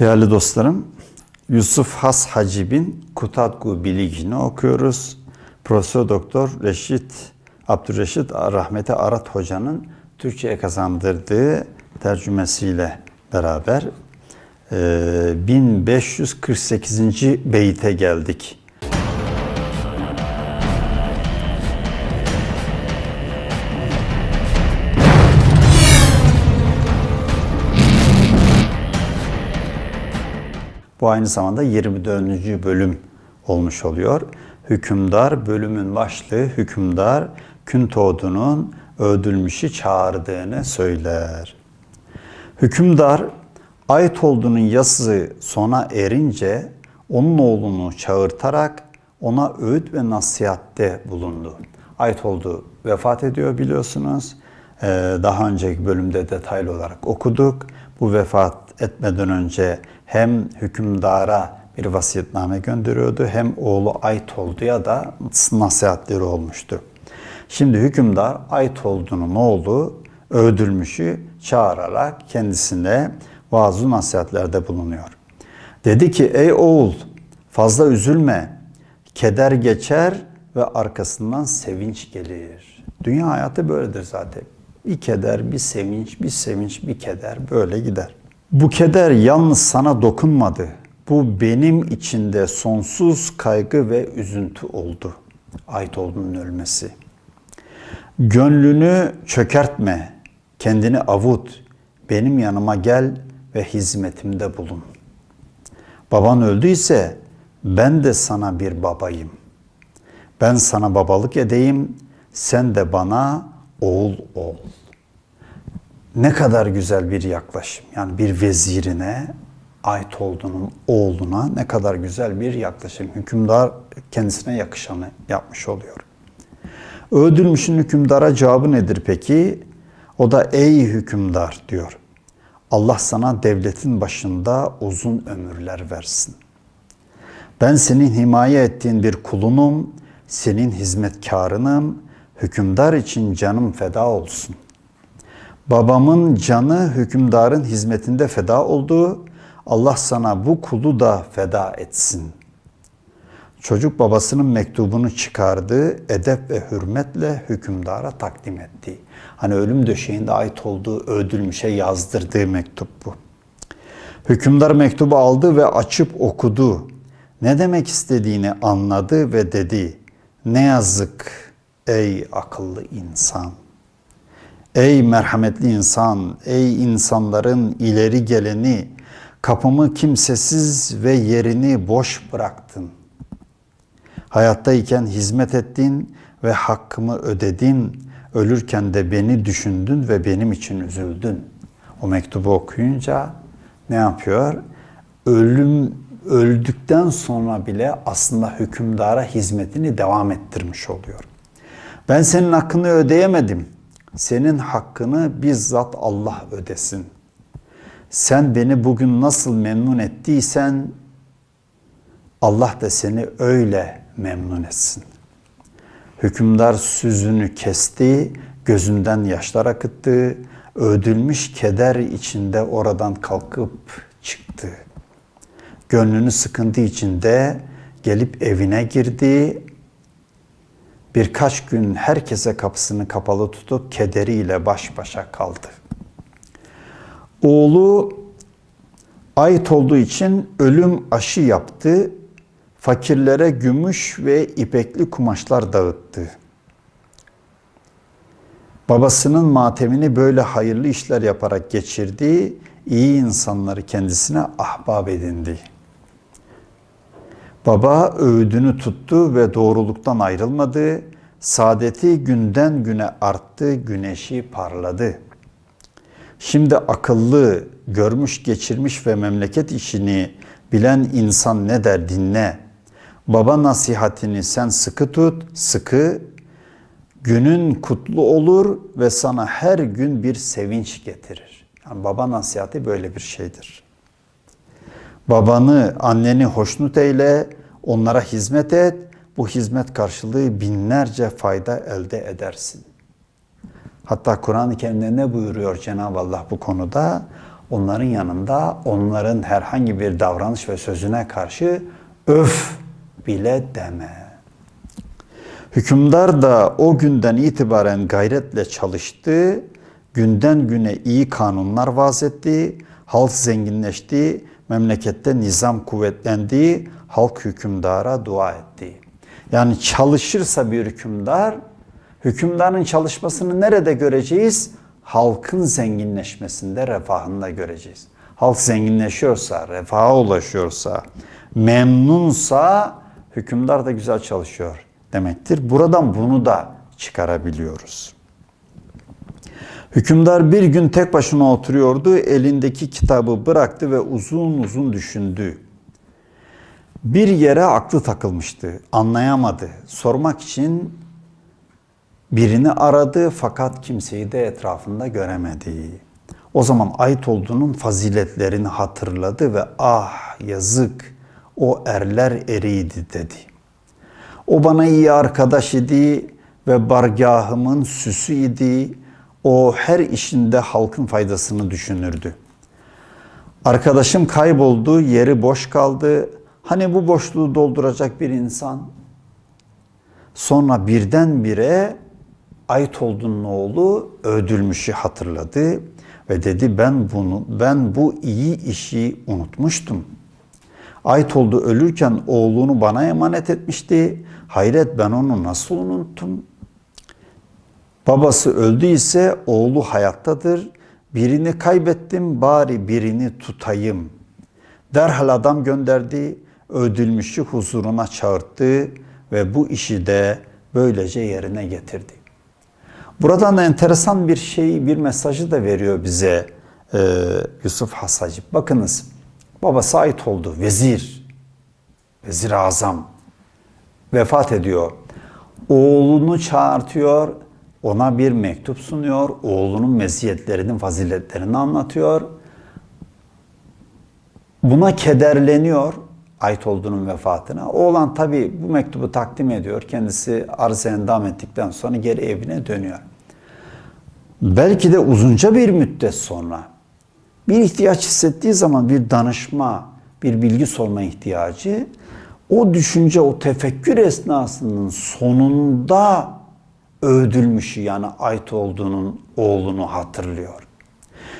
Değerli dostlarım, Yusuf Has Hacib'in Kutatku Biligini okuyoruz. Profesör Doktor Reşit Abdülreşit Rahmeti Arat Hoca'nın Türkçe'ye kazandırdığı tercümesiyle beraber e, 1548. beyte geldik. Bu aynı zamanda 24. bölüm olmuş oluyor. Hükümdar bölümün başlığı hükümdar Küntoğdu'nun öldürmüşü çağırdığını söyler. Hükümdar Aytoldu'nun yası sona erince onun oğlunu çağırtarak ona öğüt ve nasihatte bulundu. Aytoldu vefat ediyor biliyorsunuz. Ee, Daha önceki bölümde detaylı olarak okuduk. Bu vefat etmeden önce hem hükümdara bir vasiyetname gönderiyordu hem oğlu Aytoldu'ya da nasihatleri olmuştu. Şimdi hükümdar Aytoldu'nun oğlu öldürmüşü çağırarak kendisine vaaz nasihatlerde bulunuyor. Dedi ki ey oğul fazla üzülme. Keder geçer ve arkasından sevinç gelir. Dünya hayatı böyledir zaten. Bir keder, bir sevinç, bir sevinç, bir keder böyle gider. Bu keder yalnız sana dokunmadı. Bu benim içinde sonsuz kaygı ve üzüntü oldu. Ait olduğunun ölmesi. Gönlünü çökertme, kendini avut, benim yanıma gel ve hizmetimde bulun. Baban öldüyse ben de sana bir babayım. Ben sana babalık edeyim, sen de bana oğul ol. Ne kadar güzel bir yaklaşım. Yani bir vezirine ait olduğunun oğluna ne kadar güzel bir yaklaşım. Hükümdar kendisine yakışanı yapmış oluyor. Öldürmüşün hükümdara cevabı nedir peki? O da ey hükümdar diyor. Allah sana devletin başında uzun ömürler versin. Ben senin himaye ettiğin bir kulunum, senin hizmetkarınım, hükümdar için canım feda olsun. Babamın canı hükümdarın hizmetinde feda oldu. Allah sana bu kulu da feda etsin. Çocuk babasının mektubunu çıkardı, edep ve hürmetle hükümdara takdim etti. Hani ölüm döşeğinde ait olduğu öldürmüşe yazdırdığı mektup bu. Hükümdar mektubu aldı ve açıp okudu. Ne demek istediğini anladı ve dedi. Ne yazık ey akıllı insan. Ey merhametli insan, ey insanların ileri geleni, kapımı kimsesiz ve yerini boş bıraktın. Hayattayken hizmet ettin ve hakkımı ödedin. Ölürken de beni düşündün ve benim için üzüldün. O mektubu okuyunca ne yapıyor? Ölüm öldükten sonra bile aslında hükümdara hizmetini devam ettirmiş oluyor. Ben senin hakkını ödeyemedim. Senin hakkını bizzat Allah ödesin. Sen beni bugün nasıl memnun ettiysen Allah da seni öyle memnun etsin. Hükümdar süzünü kesti, gözünden yaşlar akıttı, ödülmüş keder içinde oradan kalkıp çıktı. Gönlünü sıkıntı içinde gelip evine girdi. Birkaç gün herkese kapısını kapalı tutup kederiyle baş başa kaldı. Oğlu ait olduğu için ölüm aşı yaptı fakirlere gümüş ve ipekli kumaşlar dağıttı. Babasının matemini böyle hayırlı işler yaparak geçirdi, iyi insanları kendisine ahbab edindi. Baba öğüdünü tuttu ve doğruluktan ayrılmadı. Saadeti günden güne arttı, güneşi parladı. Şimdi akıllı, görmüş, geçirmiş ve memleket işini bilen insan ne der dinle. Baba nasihatini sen sıkı tut, sıkı. Günün kutlu olur ve sana her gün bir sevinç getirir. Yani baba nasihati böyle bir şeydir. Babanı, anneni hoşnut eyle, onlara hizmet et. Bu hizmet karşılığı binlerce fayda elde edersin. Hatta Kur'an-ı Kerim'de ne buyuruyor Cenab-ı Allah bu konuda? onların yanında onların herhangi bir davranış ve sözüne karşı öf bile deme. Hükümdar da o günden itibaren gayretle çalıştı, günden güne iyi kanunlar vaz etti, halk zenginleşti, memlekette nizam kuvvetlendi, halk hükümdara dua etti. Yani çalışırsa bir hükümdar, hükümdarın çalışmasını nerede göreceğiz? Halkın zenginleşmesinde, refahında göreceğiz. Halk zenginleşiyorsa, refaha ulaşıyorsa, memnunsa hükümdar da güzel çalışıyor demektir. Buradan bunu da çıkarabiliyoruz. Hükümdar bir gün tek başına oturuyordu, elindeki kitabı bıraktı ve uzun uzun düşündü. Bir yere aklı takılmıştı, anlayamadı. Sormak için birini aradı fakat kimseyi de etrafında göremedi. O zaman ait olduğunun faziletlerini hatırladı ve ah yazık o erler eriydi dedi. O bana iyi arkadaş idi ve bargahımın süsü idi. O her işinde halkın faydasını düşünürdü. Arkadaşım kayboldu, yeri boş kaldı. Hani bu boşluğu dolduracak bir insan? Sonra birdenbire Aytoldun'un oğlu öldürmüşü hatırladı ve dedi ben bunu ben bu iyi işi unutmuştum. Aytoldu ölürken oğlunu bana emanet etmişti. Hayret ben onu nasıl unuttum? Babası öldüyse oğlu hayattadır. Birini kaybettim bari birini tutayım. Derhal adam gönderdi, öldürmüşü huzuruna çağırdı ve bu işi de böylece yerine getirdi. Buradan da enteresan bir şey, bir mesajı da veriyor bize e, Yusuf Hasacip. Bakınız, babası ait oldu, vezir, vezir azam vefat ediyor. Oğlunu çağırtıyor, ona bir mektup sunuyor, oğlunun meziyetlerinin, faziletlerini anlatıyor. Buna kederleniyor ait olduğunun vefatına. Oğlan tabi bu mektubu takdim ediyor. Kendisi arz endam ettikten sonra geri evine dönüyor. Belki de uzunca bir müddet sonra bir ihtiyaç hissettiği zaman bir danışma, bir bilgi sorma ihtiyacı o düşünce, o tefekkür esnasının sonunda öldürmüşü yani ait olduğunun oğlunu hatırlıyor.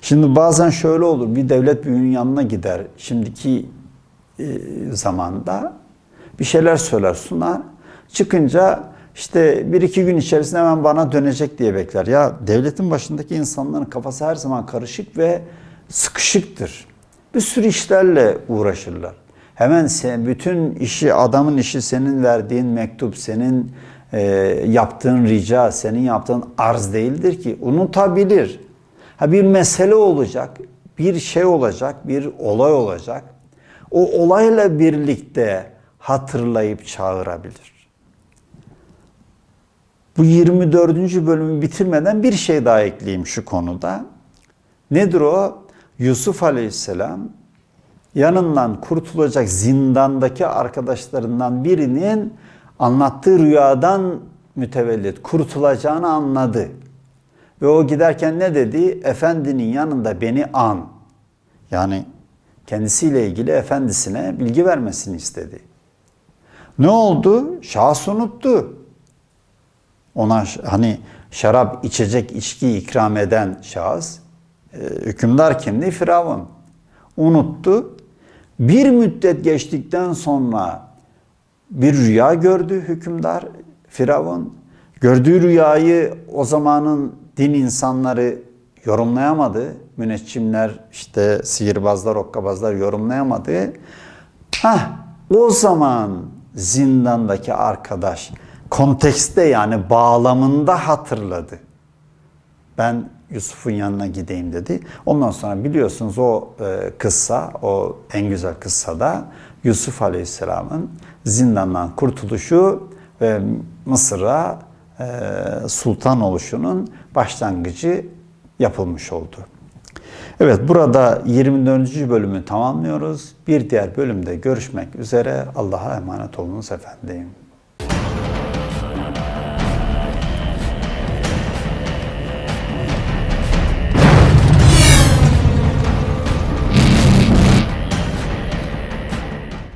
Şimdi bazen şöyle olur, bir devlet büyüğünün yanına gider, şimdiki e, zamanda bir şeyler söyler sunar. Çıkınca işte bir iki gün içerisinde hemen bana dönecek diye bekler. Ya devletin başındaki insanların kafası her zaman karışık ve sıkışıktır. Bir sürü işlerle uğraşırlar. Hemen sen, bütün işi, adamın işi senin verdiğin mektup, senin e, yaptığın rica, senin yaptığın arz değildir ki. Unutabilir. Ha bir mesele olacak, bir şey olacak, bir olay olacak. O olayla birlikte hatırlayıp çağırabilir. Bu 24. bölümü bitirmeden bir şey daha ekleyeyim şu konuda. Nedir o? Yusuf Aleyhisselam yanından kurtulacak zindandaki arkadaşlarından birinin anlattığı rüyadan mütevellit kurtulacağını anladı. Ve o giderken ne dedi? Efendinin yanında beni an. Yani kendisiyle ilgili efendisine bilgi vermesini istedi. Ne oldu? Şahs unuttu. Ona hani şarap, içecek, içki ikram eden şahıs, e, hükümdar kimdi? Firavun. Unuttu. Bir müddet geçtikten sonra bir rüya gördü hükümdar Firavun. Gördüğü rüyayı o zamanın din insanları yorumlayamadı. Müneccimler, işte sihirbazlar, okkabazlar yorumlayamadı. Hah, o zaman zindandaki arkadaş kontekste yani bağlamında hatırladı. Ben Yusuf'un yanına gideyim dedi. Ondan sonra biliyorsunuz o e, kıssa, o en güzel kıssada Yusuf Aleyhisselam'ın zindandan kurtuluşu ve Mısır'a e, sultan oluşunun başlangıcı yapılmış oldu. Evet burada 24. bölümü tamamlıyoruz. Bir diğer bölümde görüşmek üzere. Allah'a emanet olunuz efendim.